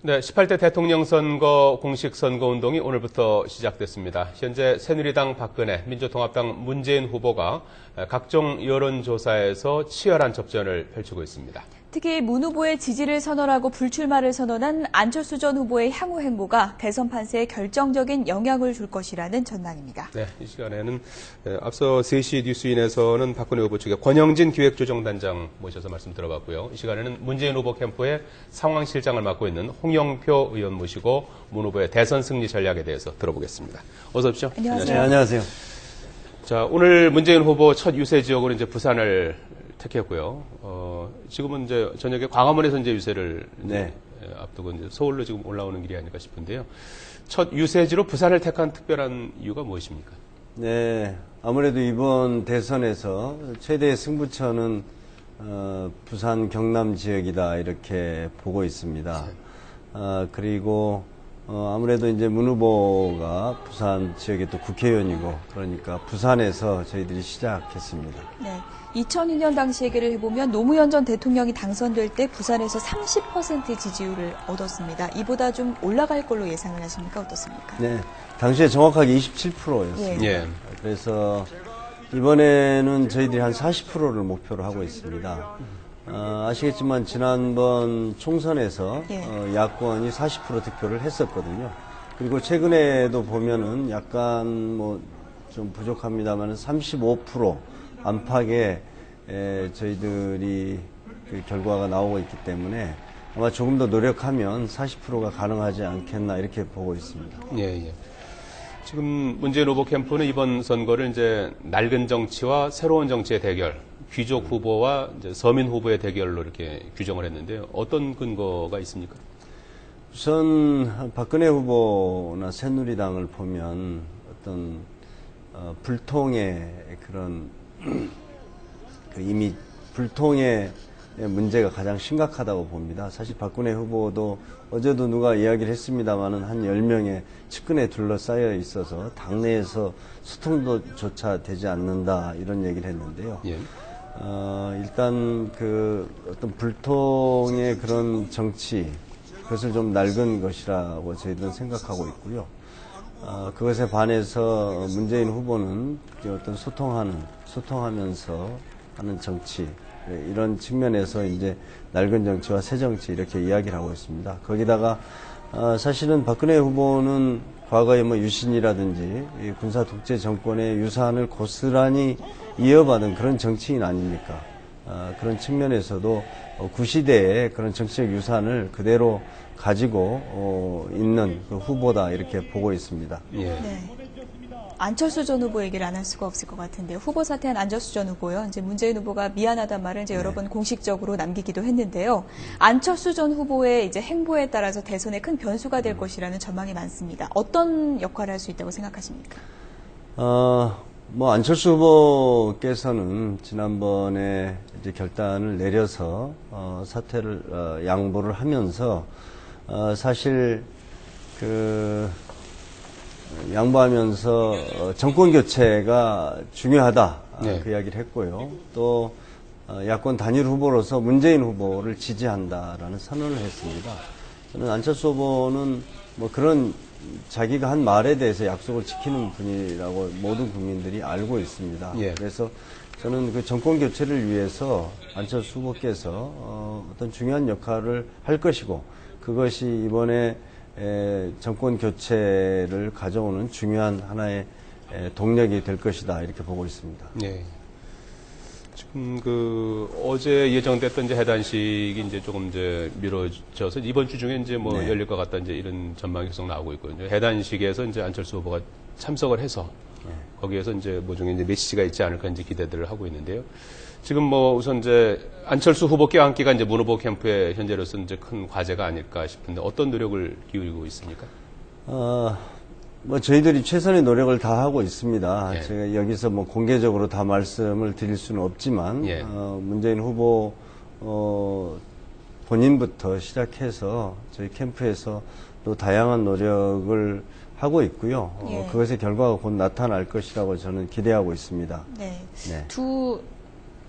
네, 18대 대통령 선거 공식 선거 운동이 오늘부터 시작됐습니다. 현재 새누리당 박근혜, 민주통합당 문재인 후보가 각종 여론조사에서 치열한 접전을 펼치고 있습니다. 특히 문 후보의 지지를 선언하고 불출마를 선언한 안철수 전 후보의 향후 행보가 대선 판세에 결정적인 영향을 줄 것이라는 전망입니다. 네, 이 시간에는 앞서 3시 뉴스인에서는 박근혜 후보 측의 권영진 기획조정단장 모셔서 말씀 들어봤고요. 이 시간에는 문재인 후보 캠프의 상황실장을 맡고 있는 홍영표 의원 모시고 문 후보의 대선 승리 전략에 대해서 들어보겠습니다. 어서 오십시오. 안녕하세요. 네, 안녕하세요. 자, 오늘 문재인 후보 첫 유세 지역으로 이제 부산을 택했고요. 어, 지금은 이제 저녁에 광화문에서 이제 유세를 네. 이제 앞두고 이제 서울로 지금 올라오는 길이 아닐까 싶은데요. 첫 유세지로 부산을 택한 특별한 이유가 무엇입니까? 네, 아무래도 이번 대선에서 최대 승부처는 어, 부산 경남 지역이다 이렇게 보고 있습니다. 어, 그리고 어, 아무래도 이제 문 후보가 부산 지역의 또 국회의원이고 그러니까 부산에서 저희들이 시작했습니다. 네. 2002년 당시 얘기를 해보면 노무현 전 대통령이 당선될 때 부산에서 30% 지지율을 얻었습니다. 이보다 좀 올라갈 걸로 예상을 하십니까? 어떻습니까? 네, 당시에 정확하게 27%였습니다. 예. 그래서 이번에는 저희들이 한 40%를 목표로 하고 있습니다. 어, 아시겠지만 지난번 총선에서 예. 어, 야권이 40% 득표를 했었거든요. 그리고 최근에도 보면은 약간 뭐 좀 부족합니다만 35% 안팎의 에, 저희들이 그 결과가 나오고 있기 때문에 아마 조금 더 노력하면 40%가 가능하지 않겠나 이렇게 보고 있습니다. 예, 예. 지금 문재인 후보 캠프는 이번 선거를 이제 낡은 정치와 새로운 정치의 대결, 귀족 후보와 서민 후보의 대결로 이렇게 규정을 했는데요. 어떤 근거가 있습니까? 우선 박근혜 후보나 새누리당을 보면 어떤 어, 불통의 그런 그 이미 불통의 문제가 가장 심각하다고 봅니다. 사실 박근혜 후보도 어제도 누가 이야기를 했습니다마는 한 10명의 측근에 둘러싸여 있어서 당내에서 소통도조차 되지 않는다 이런 얘기를 했는데요. 예. 어, 일단 그 어떤 불통의 그런 정치 그것을 좀 낡은 것이라고 저희들은 생각하고 있고요. 어, 그것에 반해서 문재인 후보는 그 어떤 소통하는 소통하면서 하는 정치 네, 이런 측면에서 이제 낡은 정치와 새 정치 이렇게 이야기를 하고 있습니다. 거기다가 어, 사실은 박근혜 후보는 과거에 뭐 유신이라든지 이 군사 독재 정권의 유산을 고스란히 이어받은 그런 정치인 아닙니까? 어, 그런 측면에서도 어, 구시대의 그런 정치적 유산을 그대로 가지고 어, 있는 그 후보다 이렇게 보고 있습니다. 예. 네. 안철수 전 후보 얘기를 안 할 수가 없을 것 같은데요. 후보 사퇴한 안철수 전 후보요. 이제 문재인 후보가 미안하단 말을 이제 여러 번 공식적으로 남기기도 했는데요. 안철수 전 후보의 이제 행보에 따라서 대선에 큰 변수가 될 것이라는 전망이 많습니다. 어떤 역할을 할 수 있다고 생각하십니까? 어, 뭐 안철수 후보께서는 지난번에 이제 결단을 내려서 어, 사퇴를 어, 양보를 하면서 어, 사실 그 양보하면서 어, 정권 교체가 중요하다 아, 네. 그 이야기를 했고요. 또 어, 야권 단일 후보로서 문재인 후보를 지지한다라는 선언을 했습니다. 저는 안철수 후보는 뭐 그런 자기가 한 말에 대해서 약속을 지키는 분이라고 모든 국민들이 알고 있습니다. 예. 그래서 저는 그 정권 교체를 위해서 안철수 후보께서 어, 어떤 중요한 역할을 할 것이고 그것이 이번에 에, 정권 교체를 가져오는 중요한 하나의 에, 동력이 될 것이다 이렇게 보고 있습니다. 예. 지금 그 어제 예정됐던 이제 해단식이 이제 조금 이제 미뤄져서 이번 주 중에 이제 뭐 네. 열릴 것 같다 이제 이런 전망이 계속 나오고 있거든요. 해단식에서 이제 안철수 후보가 참석을 해서 거기에서 이제 뭐 중에 이제 메시지가 있지 않을까 이제 기대들을 하고 있는데요. 지금 뭐 우선 이제 안철수 후보 껴안기가 이제 문 후보 캠프의 현재로서 이제 큰 과제가 아닐까 싶은데 어떤 노력을 기울이고 있습니까? 어, 뭐 저희들이 최선의 노력을 다 하고 있습니다. 예. 제가 여기서 뭐 공개적으로 다 말씀을 드릴 수는 없지만 예. 어, 문재인 후보 어, 본인부터 시작해서 저희 캠프에서 또 다양한 노력을 하고 있고요. 어, 예. 그것의 결과가 곧 나타날 것이라고 저는 기대하고 있습니다. 네. 네. 두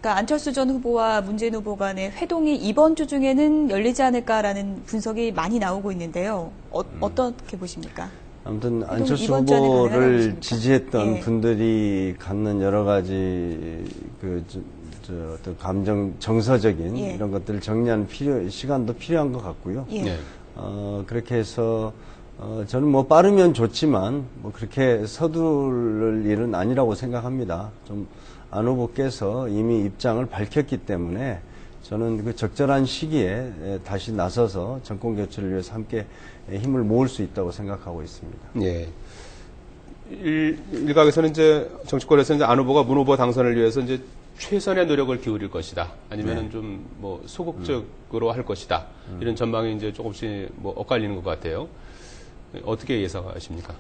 그러니까 안철수 전 후보와 문재인 후보 간의 회동이 이번 주 중에는 열리지 않을까라는 분석이 많이 나오고 있는데요. 어, 어떻게 보십니까? 아무튼 안철수 후보를? 지지했던 예. 분들이 갖는 여러 가지 그 저, 저 어떤 감정 정서적인 예. 이런 것들을 정리하는 필요 시간도 필요한 것 같고요. 예. 네. 어, 그렇게 해서 어, 저는 뭐 빠르면 좋지만 뭐 그렇게 서두를 일은 아니라고 생각합니다. 좀 안 후보께서 이미 입장을 밝혔기 때문에 저는 그 적절한 시기에 에, 다시 나서서 정권 교체를 위해서 함께 에, 힘을 모을 수 있다고 생각하고 있습니다. 예. 일, 일각에서는 이제 정치권에서 이제 안 후보가 문 후보 당선을 위해서 이제 최선의 노력을 기울일 것이다. 아니면은 네. 좀뭐 소극적으로 할 것이다. 음. 이런 전망이 이제 조금씩 뭐 엇갈리는 것 같아요. 어떻게 예상하십니까?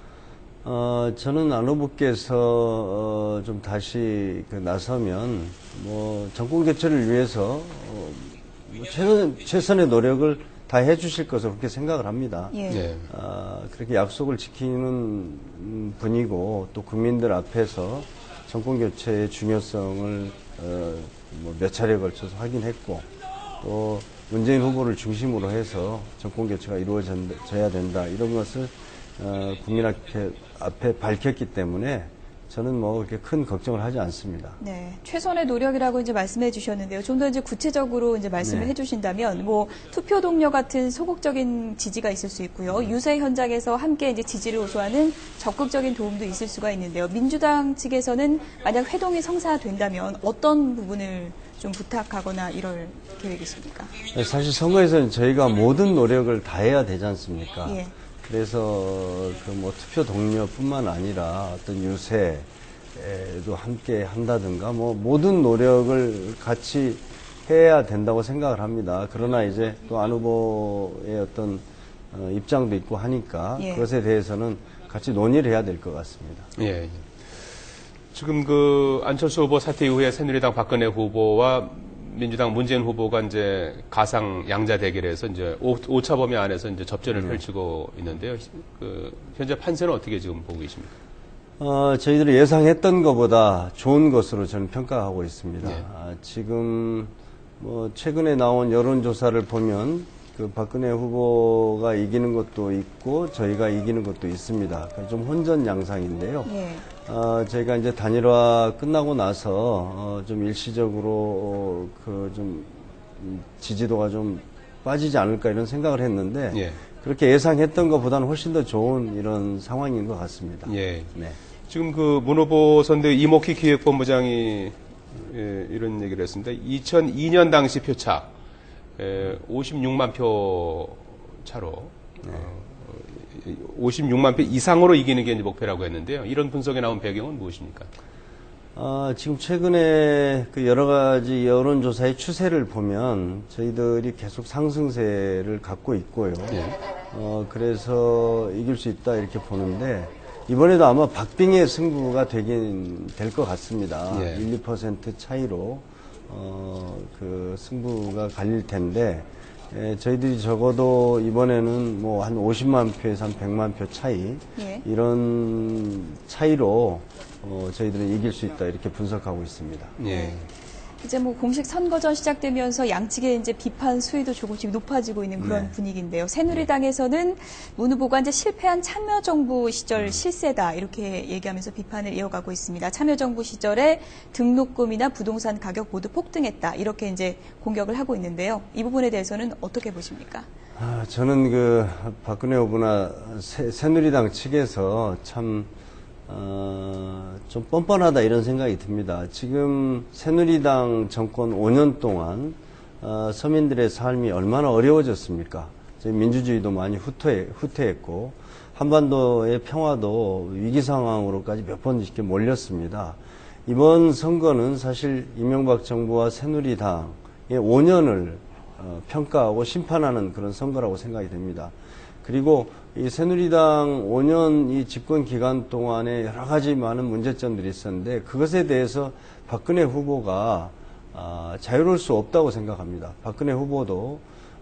어, 저는 안 후보께서 어, 좀 다시 그 나서면 뭐 정권 교체를 위해서 어, 뭐 최선, 최선의 노력을 다 해주실 것으로 그렇게 생각을 합니다. 예. 네. 아, 그렇게 약속을 지키는 음, 분이고 또 국민들 앞에서 정권 교체의 중요성을 어, 뭐 몇 차례에 걸쳐서 확인했고 또 문재인 후보를 중심으로 해서 정권 교체가 이루어져야 된다 이런 것을 어, 국민 앞에, 앞에 밝혔기 때문에 저는 뭐 그렇게 큰 걱정을 하지 않습니다. 네, 최선의 노력이라고 이제 말씀해 주셨는데요. 좀 더 이제 구체적으로 이제 말씀을 네. 해 주신다면, 뭐, 투표 동료 같은 소극적인 지지가 있을 수 있고요. 유세 현장에서 함께 이제 지지를 호소하는 적극적인 도움도 있을 수가 있는데요. 민주당 측에서는 만약 회동이 성사된다면 어떤 부분을 좀 부탁하거나 이럴 계획이십니까? 사실 선거에서는 저희가 모든 노력을 다해야 되지 않습니까? 예. 그래서 그 뭐 투표 동료뿐만 아니라 어떤 유세에도 함께 한다든가 뭐 모든 노력을 같이 해야 된다고 생각을 합니다. 그러나 이제 또 안 후보의 어떤 어, 입장도 있고 하니까 예. 그것에 대해서는 같이 논의를 해야 될 것 같습니다. 예. 예. 지금 그 안철수 후보 사퇴 이후에 새누리당 박근혜 후보와 민주당 문재인 후보가 이제 가상 양자 대결에서 이제 오, 차 범위 안에서 이제 접전을 펼치고 있는데요. 그 현재 판세는 어떻게 지금 보고 계십니까? 어, 저희들이 예상했던 것보다 좋은 것으로 저는 평가하고 있습니다. 네. 아, 지금 뭐 최근에 나온 여론조사를 보면 그 박근혜 후보가 이기는 것도 있고 저희가 이기는 것도 있습니다. 그러니까 좀 혼전 양상인데요. 예. 어, 저희가 이제 단일화 끝나고 나서 어, 좀 일시적으로 그 좀 지지도가 좀 빠지지 않을까 이런 생각을 했는데 예. 그렇게 예상했던 것보다는 훨씬 더 좋은 이런 상황인 것 같습니다. 예. 네. 지금 그문 후보 선대 이목희 기획본부장이 예, 이런 얘기를 했습니다. 2002년 당시 표차 예, 56만 표 차로 어, 56만 표 이상으로 이기는 게 목표라고 했는데요. 이런 분석에 나온 배경은 무엇입니까? 아, 지금 최근에 그 여러 가지 여론조사의 추세를 보면 저희들이 계속 상승세를 갖고 있고요. 예. 어, 그래서 이길 수 있다 이렇게 보는데 이번에도 아마 박빙의 승부가 되긴 될 것 같습니다. 예. 1, 2% 차이로 어, 그 승부가 갈릴 텐데 예, 저희들이 적어도 이번에는 뭐 한 50만 표에서 한 100만 표 차이 예. 이런 차이로 어, 저희들은 이길 수 있다 이렇게 분석하고 있습니다. 예. 이제 뭐 공식 선거전 시작되면서 양측의 이제 비판 수위도 조금씩 높아지고 있는 그런 네. 분위기인데요. 새누리당에서는 문 후보가 이제 실패한 참여정부 시절 실세다 이렇게 얘기하면서 비판을 이어가고 있습니다. 참여정부 시절에 등록금이나 부동산 가격 모두 폭등했다 이렇게 이제 공격을 하고 있는데요. 이 부분에 대해서는 어떻게 보십니까? 아, 저는 그 박근혜 후보나 새, 새누리당 측에서 참, 어, 좀 뻔뻔하다 이런 생각이 듭니다. 지금 새누리당 정권 5년 동안 어, 서민들의 삶이 얼마나 어려워졌습니까? 민주주의도 많이 후퇴, 후퇴했고 한반도의 평화도 위기 상황으로까지 몇 번 이렇게 몰렸습니다. 이번 선거는 사실 이명박 정부와 새누리당의 5년을 어, 평가하고 심판하는 그런 선거라고 생각이 됩니다. 그리고 이 새누리당 5년 이 집권 기간 동안에 여러 가지 많은 문제점들이 있었는데 그것에 대해서 박근혜 후보가 아, 자유로울 수 없다고 생각합니다. 박근혜 후보도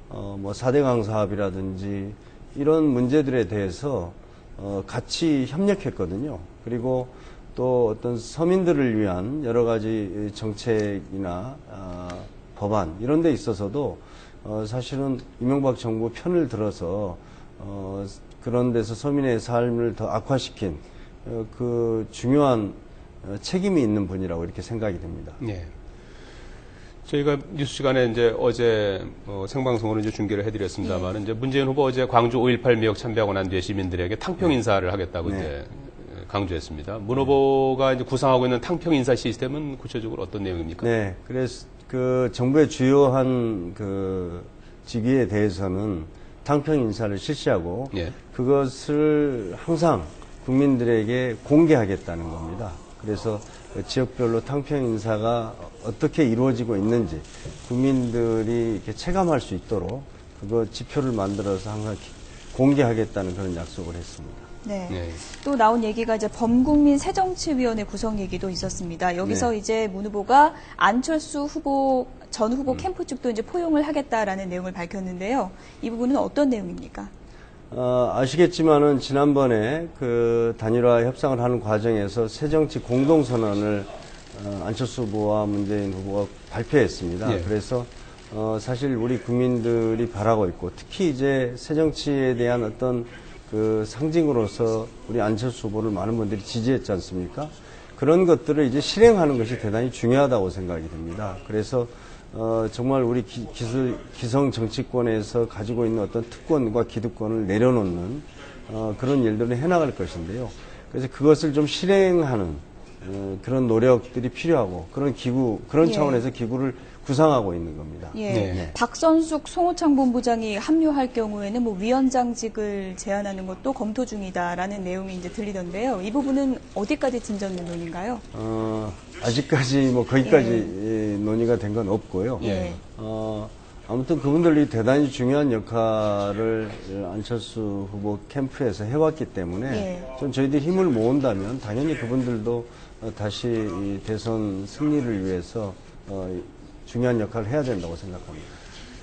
어, 뭐 4대강 사업이라든지 이런 문제들에 대해서 어, 같이 협력했거든요. 그리고 또 어떤 서민들을 위한 여러 가지 정책이나 아, 법안 이런 데 있어서도 어, 사실은 이명박 정부 편을 들어서 어, 그런 데서 서민의 삶을 더 악화시킨 어, 그 중요한 어, 책임이 있는 분이라고 이렇게 생각이 됩니다. 예. 저희가 뉴스 시간에 이제 어제 어, 생방송으로 이제 중계를 해드렸습니다만 이제 문재인 후보 어제 광주 5.18 미역 참배하고 난 뒤에 시민들에게 탕평 인사를 하겠다고 네. 이제 강조했습니다. 문 후보가 이제 구상하고 있는 탕평 인사 시스템은 구체적으로 어떤 내용입니까? 네, 그래서 그 정부의 주요한 그 직위에 대해서는 탕평 인사를 실시하고 예. 그것을 항상 국민들에게 공개하겠다는 겁니다. 그래서 그 지역별로 탕평 인사가 어떻게 이루어지고 있는지 국민들이 이렇게 체감할 수 있도록 그거 지표를 만들어서 항상 기- 공개하겠다는 그런 약속을 했습니다. 네. 네. 또 나온 얘기가 이제 범국민 새정치위원회 구성 얘기도 있었습니다. 여기서 네. 이제 문 후보가 안철수 후보 전 후보 음. 캠프 측도 이제 포용을 하겠다라는 내용을 밝혔는데요. 이 부분은 어떤 내용입니까? 어, 아시겠지만은 지난번에 그 단일화 협상을 하는 과정에서 새정치 공동선언을 어, 안철수 후보와 문재인 후보가 발표했습니다. 예. 그래서 어, 사실 우리 국민들이 바라고 있고 특히 이제 새정치에 대한 어떤 그 상징으로서 우리 안철수 후보를 많은 분들이 지지했지 않습니까? 그런 것들을 이제 실행하는 것이 대단히 중요하다고 생각이 듭니다. 그래서 어, 정말 우리 기, 기술, 기성 정치권에서 가지고 있는 어떤 특권과 기득권을 내려놓는 어, 그런 일들을 해나갈 것인데요. 그래서 그것을 좀 실행하는 어, 그런 노력들이 필요하고 그런 기구, 그런 예. 차원에서 기구를 구상하고 있는 겁니다. 예. 네. 박선숙 송호창 본부장이 합류할 경우에는 뭐 위원장직을 제안하는 것도 검토 중이다라는 내용이 이제 들리던데요. 이 부분은 어디까지 진전 논의인가요? 어, 아직까지 뭐 거기까지 예, 논의가 된 건 없고요. 예. 어, 아무튼 그분들이 대단히 중요한 역할을 안철수 후보 캠프에서 해왔기 때문에 예. 좀 저희들이 힘을 모은다면 당연히 그분들도 어, 다시 이 대선 승리를 위해서 어, 중요한 역할을 해야 된다고 생각합니다.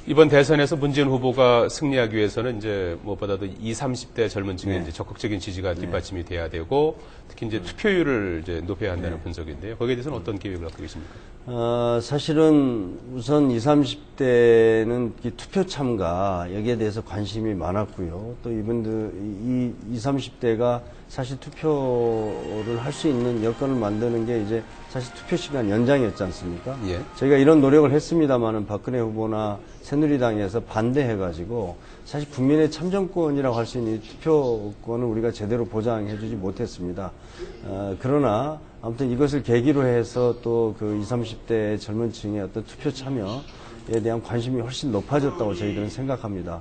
이번 대선에서 문재인 후보가 승리하기 위해서는 이제 무엇보다도 20, 30대 젊은 층의 네. 이제 적극적인 지지가 뒷받침이 돼야 되고 특히 이제 투표율을 이제 높여야 한다는 분석인데요. 거기에 대해서는 어떤 계획을 갖고 계십니까? 어, 사실은 우선 20, 30대는 투표 참가 여기에 대해서 관심이 많았고요. 또 이분들 이 20, 30대가 사실 투표를 할 수 있는 여건을 만드는 게 이제 사실 투표 시간 연장이었지 않습니까? 예. 저희가 이런 노력을 했습니다마는 박근혜 후보나 새누리당에서 반대해가지고 사실 국민의 참정권이라고 할 수 있는 이 투표권을 우리가 제대로 보장해주지 못했습니다. 어, 그러나 아무튼 이것을 계기로 해서 또 그 20, 30대 젊은 층의 어떤 투표 참여에 대한 관심이 훨씬 높아졌다고 저희들은 생각합니다.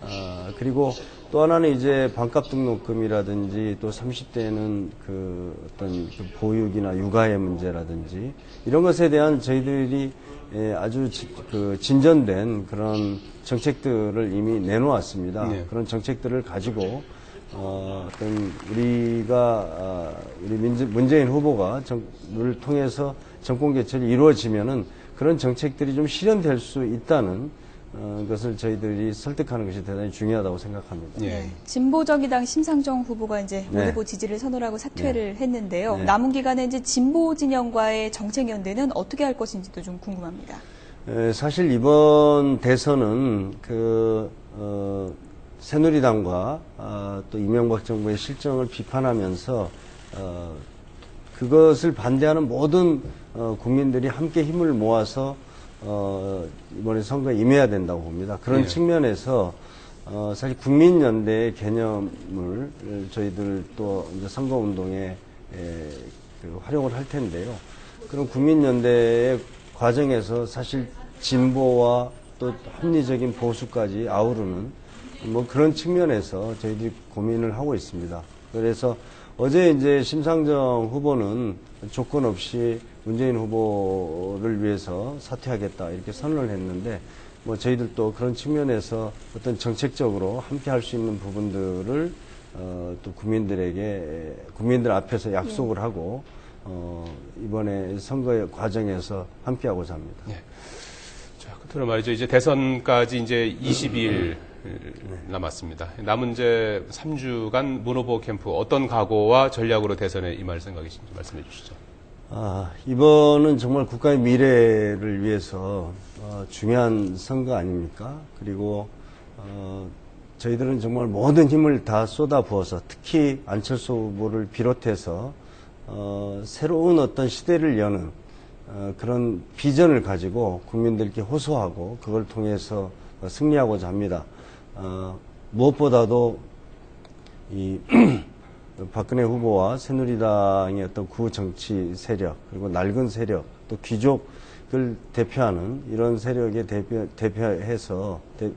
어, 그리고 또 하나는 이제 반값 등록금이라든지 또 30대는 그 어떤 그 보육이나 육아의 문제라든지 이런 것에 대한 저희들이 예, 아주 지- 그 진전된 그런 정책들을 이미 내놓았습니다. 네. 그런 정책들을 가지고 어, 어떤 우리가 아, 우리 문재인 후보가 정을 통해서 정권 개최를 이루어지면은 그런 정책들이 좀 실현될 수 있다는 어, 것을 저희들이 설득하는 것이 대단히 중요하다고 생각합니다. 예. 네. 진보정의당 심상정 후보가 이제 문 네. 후보 지지를 선언하고 사퇴를 했는데요. 네. 남은 기간에 이제 진보 진영과의 정책 연대는 어떻게 할 것인지도 좀 궁금합니다. 에, 사실 이번 대선은 그 어, 새누리당과 아, 또 이명박 정부의 실정을 비판하면서 어, 그것을 반대하는 모든 어, 국민들이 함께 힘을 모아서 어, 이번에 선거에 임해야 된다고 봅니다. 그런 예. 측면에서 어, 사실 국민연대의 개념을 저희들 또 이제 선거운동에 에, 그 활용을 할 텐데요. 그런 국민연대의 과정에서 사실 진보와 또 합리적인 보수까지 아우르는 뭐 그런 측면에서 저희들이 고민을 하고 있습니다. 그래서 어제 이제 심상정 후보는 조건 없이 문재인 후보를 위해서 사퇴하겠다 이렇게 선언을 했는데 뭐 저희들도 그런 측면에서 어떤 정책적으로 함께 할 수 있는 부분들을 어, 또 국민들에게 국민들 앞에서 약속을 하고 어, 이번에 선거 과정에서 함께하고자 합니다. 자, 끝으로 말이죠. 이제 대선까지 이제 22일 남았습니다. 남은 이제 3주간 문 후보 캠프 어떤 각오와 전략으로 대선에 임할 생각이신지 말씀해 주시죠. 아, 이번은 정말 국가의 미래를 위해서 어, 중요한 선거 아닙니까? 그리고 어, 저희들은 정말 모든 힘을 다 쏟아부어서 특히 안철수 후보를 비롯해서 어, 새로운 어떤 시대를 여는 어, 그런 비전을 가지고 국민들께 호소하고 그걸 통해서 어, 승리하고자 합니다. 어, 무엇보다도 이 박근혜 후보와 새누리당의 어떤 구정치 세력 그리고 낡은 세력 또 귀족을 대표하는 이런 세력에 대표, 대표해서 대-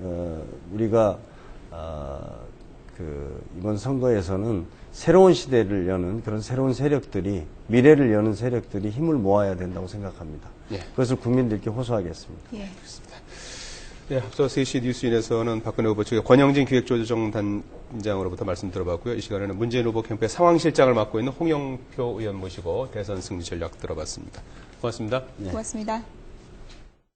어, 우리가 아, 그 이번 선거에서는 새로운 시대를 여는 그런 새로운 세력들이 미래를 여는 세력들이 힘을 모아야 된다고 생각합니다. 예. 그것을 국민들께 호소하겠습니다. 예. 네, 앞서 3시 뉴스인에서는 박근혜 후보 측의 권영진 기획조정단장으로부터 말씀 들어봤고요. 이 시간에는 문재인 후보 캠프의 상황실장을 맡고 있는 홍영표 의원 모시고 대선 승리 전략 들어봤습니다. 고맙습니다. 고맙습니다.